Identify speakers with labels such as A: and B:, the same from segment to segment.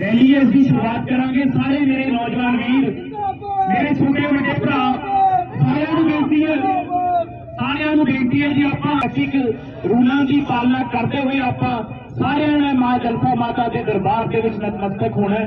A: Rally ਦੀ ਸ਼ੁਰੂਆਤ ਕਰਾਂਗੇ। ਸਾਰੇ ਮੇਰੇ ਨੌਜਵਾਨ ਵੀਰ, ਮੇਰੇ ਛੋਟੇ ਵੱਡੇ ਭਰਾ, ਸਾਰਿਆਂ ਨੂੰ ਬੇਨਤੀ ਹੈ। ਸਾਰਿਆਂ ਨੂੰ ਬੇਨਤੀ ਹੈ ਜੀ ਆਪਾਂ ਅਸਿਕ ਰੂਲਾਂ ਦੀ ਪਾਲਣਾ ਕਰਦੇ ਹੋਏ ਆਪਾਂ ਸਾਰਿਆਂ ਨੇ ਮਾਂ ਜਲਪਾ ਮਾਤਾ ਦੇ ਦਰਬਾਰ ਦੇ ਵਿੱਚ ਨਤਮਸਤਕ ਹੋਣਾ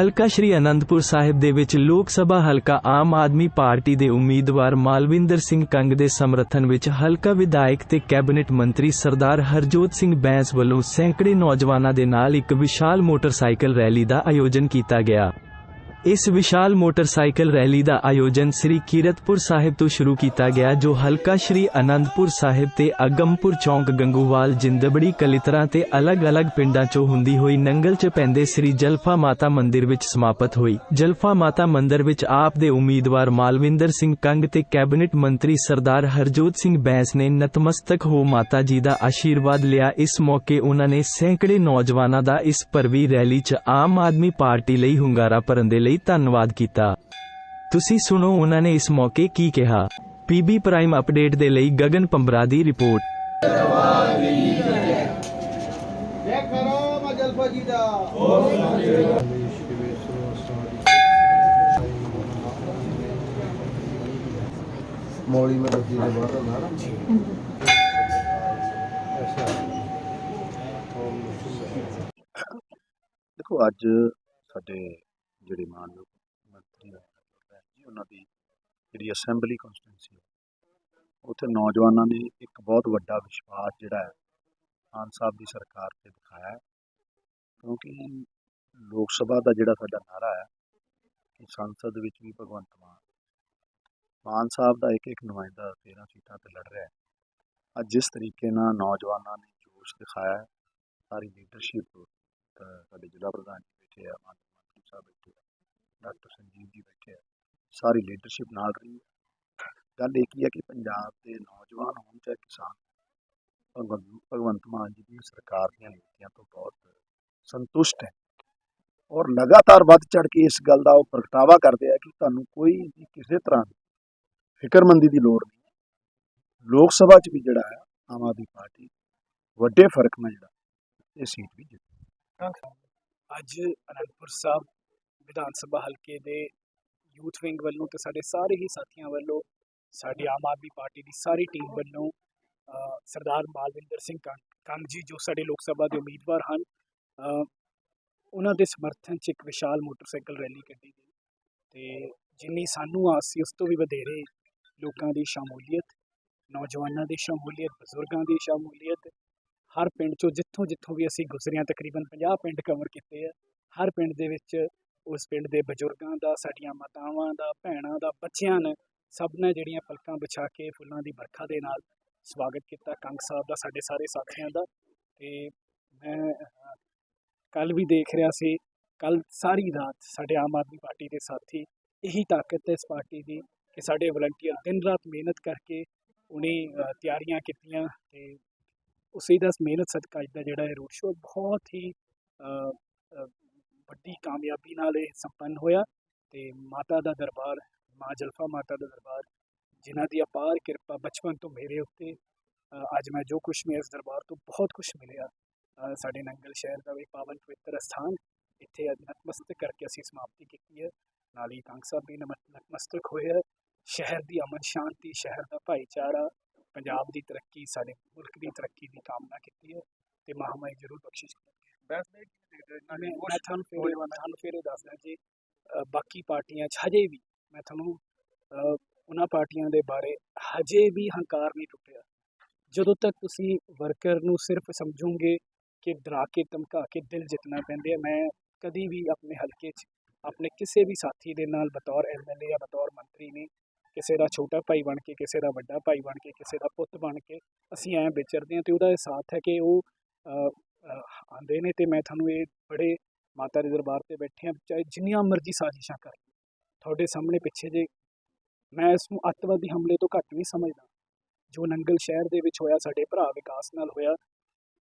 B: ਹਲਕਾ ਸ਼੍ਰੀ ਅਨੰਦਪੁਰ ਸਾਹਿਬ ਦੇ ਵਿੱਚ ਲੋਕ ਸਭਾ ਹਲਕਾ ਆਮ ਆਦਮੀ ਪਾਰਟੀ ਦੇ ਉਮੀਦਵਾਰ ਮਾਲਵਿੰਦਰ ਸਿੰਘ ਕੰਗ ਦੇ ਸਮਰਥਨ ਵਿੱਚ ਹਲਕਾ ਵਿਧਾਇਕ ਤੇ ਕੈਬਨਿਟ ਮੰਤਰੀ ਸਰਦਾਰ ਹਰਜੋਤ ਸਿੰਘ ਬੈਂਸ ਵੱਲੋਂ ਸੈਂਕੜੇ ਨੌਜਵਾਨਾਂ ਦੇ ਨਾਲ ਇੱਕ ਵਿਸ਼ਾਲ ਮੋਟਰਸਾਈਕਲ ਰੈਲੀ ਦਾ ਆਯੋਜਨ ਕੀਤਾ ਗਿਆ। ਇਸ ਵਿਸ਼ਾਲ ਮੋਟਰਸਾਈਕਲ ਰੈਲੀ ਦਾ ਆਯੋਜਨ ਸ੍ਰੀ ਕੀਰਤਪੁਰ ਸਾਹਿਬ ਤੋਂ ਸ਼ੁਰੂ ਕੀਤਾ ਗਿਆ, ਜੋ ਹਲਕਾ ਸ਼੍ਰੀ ਅਨੰਦਪੁਰ ਸਾਹਿਬ ਤੇ ਅਗੰਮਪੁਰ ਚੌਂਕ, ਗੰਗੂਵਾਲ, ਜਿੰਦਬੜੀ, ਕਲਿਤਰਾ ਤੇ ਅਲੱਗ-ਅਲੱਗ ਪਿੰਡਾਂ ਚੋਂ ਹੁੰਦੀ ਹੋਈ ਨੰਗਲ ਚ ਪੈਂਦੇ ਸ੍ਰੀ ਜਲਫਾ ਮਾਤਾ ਮੰਦਿਰ ਵਿੱਚ ਸਮਾਪਤ ਹੋਈ। ਜਲਫਾ ਮਾਤਾ ਮੰਦਿਰ ਵਿੱਚ ਆਪ ਦੇ ਉਮੀਦਵਾਰ ਮਾਲਵਿੰਦਰ ਸਿੰਘ ਕੰਗ ਤੇ ਕੈਬਨਿਟ ਮੰਤਰੀ ਸਰਦਾਰ ਹਰਜੋਤ ਸਿੰਘ ਬੈਂਸ ਨੇ ਨਤਮਸਤਕ ਹੋ ਮਾਤਾ ਜੀ ਦਾ ਆਸ਼ੀਰਵਾਦ ਲਿਆ। ਇਸ ਮੌਕੇ ਉਹਨਾਂ ਨੇ ਸੈਂਕੜੇ ਨੌਜਵਾਨਾਂ ਦਾ ਇਸ ਭਰਵੀ ਰੈਲੀ 'ਚ ਆਮ ਆਦਮੀ ਪਾਰਟੀ ਲਈ ਹੁੰਗਾਰਾ ਭਰਨ ਦੇ ਲਈ ਧੰਨਵਾਦ ਕੀਤਾ। ਤੁਸੀਂ ਸੁਣੋ ਉਹਨਾਂ ਨੇ ਇਸ ਮੌਕੇ ਕੀ ਕਿਹਾ। ਪੀਬੀ ਪ੍ਰਾਈਮ ਅਪਡੇਟ ਦੇ ਲਈ ਗਗਨ ਪੰਬਰਾ ਦੀ ਰਿਪੋਰਟ।
C: ਜੈ ਕਰੋ ਮਜਲਫਾ ਜੀ ਦਾ ਮੌਲੀ ਮੈਂ ਦੱਸੀ ਦੇ ਬਾਹਰ ਹੁੰਦਾ ਨਾ।
D: ਦੇਖੋ ਅੱਜ ਸਾਡੇ ਜਿਹੜੇ ਮਾਨਯੋਗ ਮੰਤਰੀ ਹੋਏ ਜੀ, ਉਹਨਾਂ ਦੀ ਜਿਹੜੀ ਅਸੈਂਬਲੀ ਕਨਸਟੀਟੈਂਸੀ ਉੱਥੇ ਨੌਜਵਾਨਾਂ ਨੇ ਇੱਕ ਬਹੁਤ ਵੱਡਾ ਵਿਸ਼ਵਾਸ ਜਿਹੜਾ ਹੈ, ਖਾਨ ਸਾਹਿਬ ਦੀ ਸਰਕਾਰ ਤੇ ਦਿਖਾਇਆ ਕਿਉਂਕਿ ਲੋਕ ਸਭਾ ਦਾ ਜਿਹੜਾ ਸਾਡਾ ਨਾਰਾ ਹੈ, ਕਿ ਸੰਸਦ ਵਿੱਚ ਵੀ ਭਗਵੰਤ ਮਾਨ ਮਾਨ ਸਾਹਿਬ ਦਾ ਇੱਕ ਇੱਕ ਨੁਮਾਇੰਦਾ 13 ਸੀਟਾਂ ਤੇ ਲੜ ਰਿਹਾ ਹੈ। ਅੱਜ ਜਿਸ ਤਰੀਕੇ ਨਾਲ ਨੌਜਵਾਨਾਂ ਨੇ ਜੋਸ਼ ਦਿਖਾਇਆ ਸਾਰੀ ਲੀਡਰਸ਼ਿਪ ਸਾਡੇ ਜ਼ਿਲ੍ਹਾ ਪ੍ਰਧਾਨ ਜੀ ਬੈਠੇ ਆ ਸਾਹਿਬ ਬੈਠੇ ਆ। ਡਾਕਟਰ ਸੰਜੀਵ ਜੀ ਬੈਠੇ ਆ। ਸਾਰੀ ਲੀਡਰਸ਼ਿਪ ਨਾਲ ਰਹੀ ਹੈ ਗੱਲ ਇਹ ਕੀ ਹੈ ਕਿ ਪੰਜਾਬ ਦੇ ਨੌਜਵਾਨ ਹੋਣ ਚਾਹੇ ਕਿਸਾਨ ਭਗਵੰਤ ਮਾਨ ਜੀ ਦੀ ਸਰਕਾਰ ਦੀਆਂ ਨੀਤੀਆਂ ਤੋਂ ਬਹੁਤ ਸੰਤੁਸ਼ਟ ਹੈ। ਔਰ ਲਗਾਤਾਰ ਵੱਧ ਚੜ ਕੇ ਇਸ ਗੱਲ ਦਾ ਉਹ ਪ੍ਰਗਟਾਵਾ ਕਰਦੇ ਆ ਕਿ ਤੁਹਾਨੂੰ ਕੋਈ ਵੀ ਕਿਸੇ ਤਰ੍ਹਾਂ ਦੀ ਫਿਕਰਮੰਦੀ ਦੀ ਲੋੜ ਨਹੀਂ ਲੋਕ ਸਭਾ 'ਚ ਵੀ ਜਿਹੜਾ ਹੈ, ਆਮ ਆਦਮੀ ਪਾਰਟੀ ਵੱਡੇ ਫ਼ਰਕ ਨਾਲ ਜਿਹੜਾ, ਇਹ ਸੀਟ ਵੀ ਜਿੱਤੀ
E: ਅੱਜ ਅਨੰਦਪੁਰ ਸਾਹਿਬ ਵਿਧਾਨ ਸਭਾ ਹਲਕੇ ਦੇ ਯੂਥ ਵਿੰਗ ਵੱਲੋਂ ਤੇ ਸਾਡੇ ਸਾਰੇ ਹੀ ਸਾਥੀਆਂ ਵੱਲੋਂ, ਸਾਡੀ ਆਮ ਆਦਮੀ ਪਾਰਟੀ ਦੀ ਸਾਰੀ ਟੀਮ ਵੱਲੋਂ ਸਰਦਾਰ ਮਾਲਵਿੰਦਰ ਸਿੰਘ ਕੰਗ ਜੀ ਜੋ ਸਾਡੇ ਲੋਕ ਸਭਾ ਦੇ ਉਮੀਦਵਾਰ ਹਨ ਉਹਨਾਂ ਦੇ ਸਮਰਥਨ 'ਚ ਇੱਕ ਵਿਸ਼ਾਲ ਮੋਟਰਸਾਈਕਲ ਰੈਲੀ ਕੱਢੀ ਗਈ ਤੇ ਜਿੰਨੀ ਸਾਨੂੰ ਆਸ ਸੀ ਉਸ ਤੋਂ ਵੀ ਵਧੇਰੇ ਲੋਕਾਂ ਦੀ ਸ਼ਮੂਲੀਅਤ, ਨੌਜਵਾਨਾਂ ਦੀ ਸ਼ਮੂਲੀਅਤ, ਬਜ਼ੁਰਗਾਂ ਦੀ ਸ਼ਮੂਲੀਅਤ, ਹਰ ਪਿੰਡ ਚੋਂ ਜਿੱਥੋਂ ਜਿੱਥੋਂ ਵੀ ਅਸੀਂ ਗੁਜ਼ਰਿਆ ਤਕਰੀਬਨ 50 ਪਿੰਡ ਕਵਰ ਕੀਤੇ ਆ, ਹਰ ਪਿੰਡ ਦੇ ਵਿੱਚ ਉਸ ਪਿੰਡ ਦੇ ਬਜ਼ੁਰਗਾਂ ਦਾ, ਸਾਡੀਆਂ ਮਾਤਾਵਾਂ ਦਾ, ਭੈਣਾਂ ਦਾ, ਬੱਚਿਆਂ ਨੇ ਸਭ ਨੇ ਜਿਹੜੀਆਂ ਪਲਕਾਂ ਵਿਛਾ ਕੇ ਫੁੱਲਾਂ ਦੀ ਵਰਖਾ ਦੇ ਨਾਲ ਸਵਾਗਤ ਕੀਤਾ ਕੰਗ ਸਾਹਿਬ ਦਾ, ਸਾਡੇ ਸਾਰੇ ਸਾਥੀਆਂ ਦਾ। ਤੇ ਮੈਂ ਕੱਲ ਵੀ ਦੇਖ ਰਿਹਾ ਸੀ ਕੱਲ ਸਾਰੀ ਰਾਤ ਸਾਡੇ ਆਮ ਆਦਮੀ ਪਾਰਟੀ ਦੇ ਸਾਥੀ ਇਹੀ ਤਾਕਤ ਹੈ ਇਸ ਪਾਰਟੀ ਦੀ ਕਿ ਸਾਡੇ ਵਲੰਟੀਅਰ ਦਿਨ ਰਾਤ ਮਿਹਨਤ ਕਰਕੇ ਉਹਨੇ ਤਿਆਰੀਆਂ ਕੀਤੀਆਂ ਤੇ ਉਸੇ ਦਾ ਮਿਹਨਤ ਸਦਕਾ ਅੱਜ ਦਾ ਜਿਹੜਾ ਇਹ ਰੋਡ ਸ਼ੋਅ ਬਹੁਤ ਹੀ ਵੱਡੀ ਕਾਮਯਾਬੀ ਨਾਲ ਇਹ ਸੰਪੰਨ ਹੋਇਆ ਤੇ ਮਾਤਾ ਦਾ ਦਰਬਾਰ, ਮਾਂ ਜਲਫਾ ਮਾਤਾ ਦਾ ਦਰਬਾਰ, ਜਿਨ੍ਹਾਂ ਦੀ ਅਪਾਰ ਕਿਰਪਾ ਬਚਪਨ ਤੋਂ ਮੇਰੇ ਉੱਤੇ ਅੱਜ ਮੈਂ ਜੋ ਕੁਛ ਮੈਂ ਇਸ ਦਰਬਾਰ ਤੋਂ ਬਹੁਤ ਕੁਝ ਮਿਲਿਆ ਸਾਡੇ ਨੰਗਲ ਸ਼ਹਿਰ ਦਾ ਵੀ ਪਾਵਨ ਪਵਿੱਤਰ ਸਥਾਨ, ਇੱਥੇ ਅੱਜ ਨਤਮਸਤਕ ਕਰਕੇ ਅਸੀਂ ਸਮਾਪਤੀ ਕੀਤੀ ਹੈ। ਨਾਲ ਹੀ ਕੰਗ ਸਾਹਿਬ ਵੀ ਨਮਤ- ਨਤਮਸਤਕ ਹੋਏ ਹੈ। ਸ਼ਹਿਰ ਦੀ ਅਮਨ ਸ਼ਾਂਤੀ, ਸ਼ਹਿਰ ਦਾ ਭਾਈਚਾਰਾ, ਪੰਜਾਬ ਦੀ ਤਰੱਕੀ, ਸਾਡੇ ਮੁਲਕ ਦੀ ਤਰੱਕੀ ਦੀ ਕਾਮਨਾ ਕੀਤੀ ਹੈ ਤੇ ਮਹਾਮਾਈ ਜ਼ਰੂਰ ਬਖਸ਼ਿਸ਼ ਮੈਂ ਮੈਂ ਤੁਹਾਨੂੰ ਫਿਰ ਤੁਹਾਨੂੰ ਫਿਰ ਇਹ ਦੱਸਦਾ ਜੀ ਬਾਕੀ ਪਾਰਟੀਆਂ 'ਚ ਹਜੇ ਵੀ ਮੈਂ ਤੁਹਾਨੂੰ ਉਹਨਾਂ ਪਾਰਟੀਆਂ ਦੇ ਬਾਰੇ ਹਜੇ ਵੀ ਹੰਕਾਰ ਨਹੀਂ ਟੁੱਟਿਆ। ਜਦੋਂ ਤੱਕ ਤੁਸੀਂ ਵਰਕਰ ਨੂੰ ਸਿਰਫ ਸਮਝੋਗੇ ਕਿ ਡਰਾ ਕੇ ਧਮਕਾ ਕੇ ਦਿਲ ਜਿੱਤਣਾ ਪੈਂਦੇ ਆ ਮੈਂ ਕਦੀ ਵੀ ਆਪਣੇ ਹਲਕੇ 'ਚ ਆਪਣੇ ਕਿਸੇ ਵੀ ਸਾਥੀ ਦੇ ਨਾਲ ਬਤੌਰ ਐਮਐਲਏ ਜਾਂ ਬਤੌਰ ਮੰਤਰੀ ਨਹੀਂ ਕਿਸੇ ਦਾ ਛੋਟਾ ਭਾਈ ਬਣ ਕੇ ਕਿਸੇ ਦਾ ਵੱਡਾ ਭਾਈ ਬਣ ਕੇ ਕਿਸੇ ਦਾ ਪੁੱਤ ਬਣ ਕੇ ਅਸੀਂ ਐਂ ਵਿਚਰਦੇ ਹਾਂ ਤੇ ਉਹਦਾ ਇਹ ਸਾਥ ਹੈ ਕਿ ਉਹ ਅ, ਆਉਂਦੇ ਨੇ ਤੇ ਮੈਂ ਤੁਹਾਨੂੰ ਇਹ ਬੜੇ ਮਾਤਾ ਦੇ ਦਰਬਾਰ ਤੇ ਬੈਠੇ ਹਾਂ ਚਾਹੇ ਜਿੰਨੀਆਂ ਮਰਜ਼ੀ ਸਾਜ਼ਿਸ਼ਾਂ ਕਰ ਤੁਹਾਡੇ ਸਾਹਮਣੇ ਪਿੱਛੇ ਜੇ ਮੈਂ ਇਸ ਨੂੰ ਅੱਤਵਾਦੀ ਹਮਲੇ ਤੋਂ ਘੱਟ ਨਹੀਂ ਸਮਝਦਾ। ਜੋ ਨੰਗਲ ਸ਼ਹਿਰ ਦੇ ਵਿੱਚ ਹੋਇਆ ਸਾਡੇ ਭਰਾ ਵਿਕਾਸ ਨਾਲ ਹੋਇਆ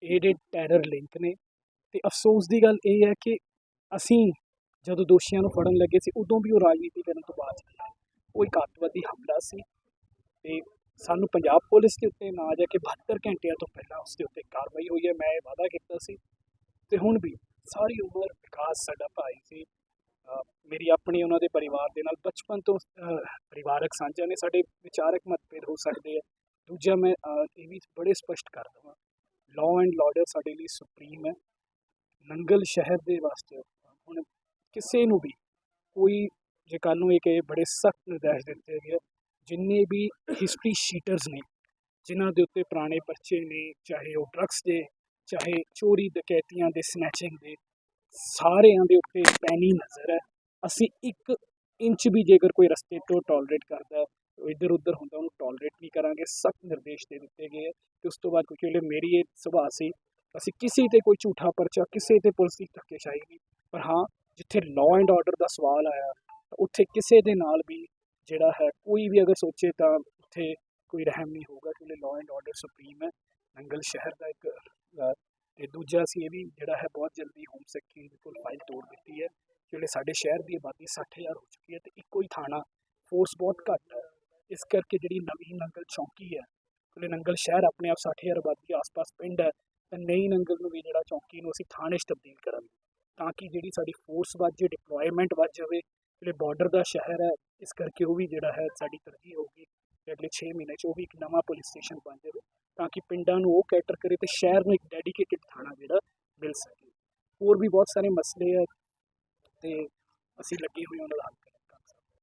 E: ਇਹ ਜਿਹੜੇ ਟੈਰਰ ਲਿੰਕ ਨੇ ਤੇ ਅਫਸੋਸ ਦੀ ਗੱਲ ਇਹ ਹੈ ਕਿ ਅਸੀਂ ਜਦੋਂ ਦੋਸ਼ੀਆਂ ਨੂੰ ਫੜਨ ਲੱਗੇ ਸੀ ਉਦੋਂ ਵੀ ਉਹ ਰਾਜਨੀਤੀ ਕਰਨ ਤੋਂ ਬਾਅਦ ਚੱਲਿਆ ਉਹ ਇੱਕ ਅੱਤਵਾਦੀ ਹਮਲਾ ਸੀ ਤੇ ਸਾਨੂੰ ਪੰਜਾਬ ਪੁਲਿਸ ਦੇ ਉੱਤੇ ਨਾ ਜਾ ਕੇ 72 ਘੰਟਿਆਂ ਤੋਂ ਪਹਿਲਾਂ ਉਸ ਦੇ ਉੱਤੇ ਕਾਰਵਾਈ ਹੋਈ ਹੈ ਮੈਂ ਇਹ ਵਾਅਦਾ ਕੀਤਾ ਸੀ। ਤੇ ਹੁਣ ਵੀ ਸਾਰੀ ਉਮਰ ਵਿਕਾਸ ਸਾਡਾ ਭਾਈ ਸੀ। ਮੇਰੀ ਆਪਣੀ ਉਹਨਾਂ ਦੇ ਪਰਿਵਾਰ ਦੇ ਨਾਲ ਬਚਪਨ ਤੋਂ ਪਰਿਵਾਰਕ ਸਾਂਝਾ ਨੇ ਸਾਡੇ ਵਿਚਾਰਕ ਮਤਭੇਦ ਹੋ ਸਕਦੇ ਆ ਦੂਜਾ ਮੈਂ ਇਹ ਵੀ ਬੜੇ ਸਪਸ਼ਟ ਕਰ ਦਵਾਂ। ਲਾਅ ਐਂਡ ਆਰਡਰ ਸਾਡੇ ਲਈ ਸੁਪਰੀਮ ਹੈ। ਨੰਗਲ ਸ਼ਹਿਰ ਦੇ ਵਾਸਤੇ ਹੁਣ ਕਿਸੇ ਨੂੰ ਵੀ ਕੋਈ ਜੇ ਕੱਲ੍ਹ ਨੂੰ ਇਹ ਕਹੇ ਬੜੇ ਸਖਤ ਨਿਰਦੇਸ਼ ਦਿੱਤੇ ਗਏ। ਆ, ਜਿੰਨੇ ਵੀ ਹਿਸਟਰੀ ਸ਼ੀਟਰਸ ਨੇ, ਜਿਨ੍ਹਾਂ ਦੇ ਉੱਤੇ ਪੁਰਾਣੇ ਪਰਚੇ ਨੇ, ਚਾਹੇ ਉਹ ਡਰੱਗਸ ਦੇ, ਚਾਹੇ ਚੋਰੀ ਡਕੈਤੀਆਂ ਦੇ ਸਨੈਚਿੰਗ ਦੇ, ਸਾਰਿਆਂ ਦੇ ਉੱਤੇ ਪੈਣੀ ਨਜ਼ਰ ਹੈ। ਅਸੀਂ ਇੱਕ ਇੰਚ ਵੀ ਜੇਕਰ ਕੋਈ ਰਸਤੇ ਤੋਂ ਟੋਲਰੇਟ ਕਰਦਾ ਇੱਧਰ ਉੱਧਰ ਹੁੰਦਾ, ਉਹਨੂੰ ਟੋਲਰੇਟ ਨਹੀਂ ਕਰਾਂਗੇ, ਸਖਤ ਨਿਰਦੇਸ਼ ਦੇ ਦਿੱਤੇ ਗਏ ਹੈ ਤੇ ਉਸ ਤੋਂ ਬਾਅਦ ਕਿਉਂਕਿ ਉਹਲੇ ਮੇਰੀ ਇਹ ਸੁਭਾਅ ਸੀ, ਅਸੀਂ ਕਿਸੇ ਤੇ ਕੋਈ ਝੂਠਾ ਪਰਚਾ, ਕਿਸੇ ਤੇ ਪੁਲਿਸ ਦੀ ਧੱਕੇਸ਼ਾਹੀ ਨਹੀਂ। ਪਰ ਹਾਂ, ਜਿੱਥੇ ਲਾਅ ਐਂਡ ਆਰਡਰ ਦਾ ਸਵਾਲ ਆਇਆ ਉੱਥੇ ਕਿਸੇ ਦੇ ਨਾਲ ਵੀ ਜਿਹੜਾ ਹੈ ਕੋਈ ਵੀ ਅਗਰ ਸੋਚੇ ਤਾਂ ਉੱਥੇ ਕੋਈ ਰਹਿਮ ਨਹੀਂ ਹੋਊਗਾ ਕਿਉਂਕਿ ਲਾਅ ਐਂਡ ਆਰਡਰ ਸੁਪਰੀਮ ਹੈ। ਨੰਗਲ ਸ਼ਹਿਰ ਦਾ ਇੱਕ ਅ, ਤੇ ਦੂਜਾ ਅਸੀਂ ਇਹ ਵੀ ਜਿਹੜਾ ਹੈ ਬਹੁਤ ਜਲਦੀ ਹੋਮ ਸੈਕਟਰੀ ਦੇ ਕੋਲ ਫਾਈਲ ਤੋੜ ਦਿੱਤੀ ਹੈ। ਜਿਹੜੇ ਸਾਡੇ ਸ਼ਹਿਰ ਦੀ ਆਬਾਦੀ 60000 ਹੋ ਚੁੱਕੀ ਹੈ ਤੇ ਇੱਕੋ ਹੀ ਥਾਣਾ ਫੋਰਸ ਬਹੁਤ ਘੱਟ ਹੈ। ਇਸ ਕਰਕੇ ਜਿਹੜੀ ਨਵੀਂ ਨੰਗਲ ਚੌਂਕੀ ਹੈ ਕਿਉਂਕਿ ਨੰਗਲ ਸ਼ਹਿਰ ਆਪਣੇ ਆਪ 60000 ਆਬਾਦੀ ਆਸ-ਪਾਸ ਪਿੰਡ ਹੈ ਤਾਂ ਨਈ ਨੰਗਲ ਨੂੰ ਵੀ ਜਿਹੜਾ ਚੌਂਕੀ ਨੂੰ ਅਸੀਂ ਥਾਣੇ 'ਚ ਤਬਦੀਲ ਕਰਾਂਗੇ। ਤਾਂ ਕਿ ਜਿਹੜੀ ਸਾਡੀ ਫੋਰਸ ਵੱਧ ਜੇ ਡਿਪਲੋਇਮੈਂਟ ਵੱਧ ਜਾਵੇ ਜਿਹੜੇ ਬਾਰਡਰ ਦਾ ਸ਼ਹਿਰ ਹੈ, ਇਸ ਕਰਕੇ ਉਹ ਵੀ ਜਿਹੜਾ ਹੈ ਸਾਡੀ ਤਰਜੀਹ ਹੋਊਗੀ ਕਿ ਅਗਲੇ 6 ਮਹੀਨੇ 'ਚ ਉਹ ਵੀ ਇੱਕ ਨਵਾਂ ਪੁਲਿਸ ਸਟੇਸ਼ਨ ਬਣ ਜਾਵੇ ਤਾਂ ਕਿ ਪਿੰਡਾਂ ਨੂੰ ਉਹ ਕੈਟਰ ਕਰੇ ਤੇ ਸ਼ਹਿਰ ਨੂੰ ਇੱਕ ਡੈਡੀਕੇਟਿਡ ਥਾਣਾ ਜਿਹੜਾ ਮਿਲ ਸਕੇ। ਹੋਰ ਵੀ ਬਹੁਤ ਸਾਰੇ ਮਸਲੇ ਹੈ ਤੇ ਅਸੀਂ ਲੱਗੇ ਹੋਏ ਉਹਨਾਂ ਦਾ ਹੱਲ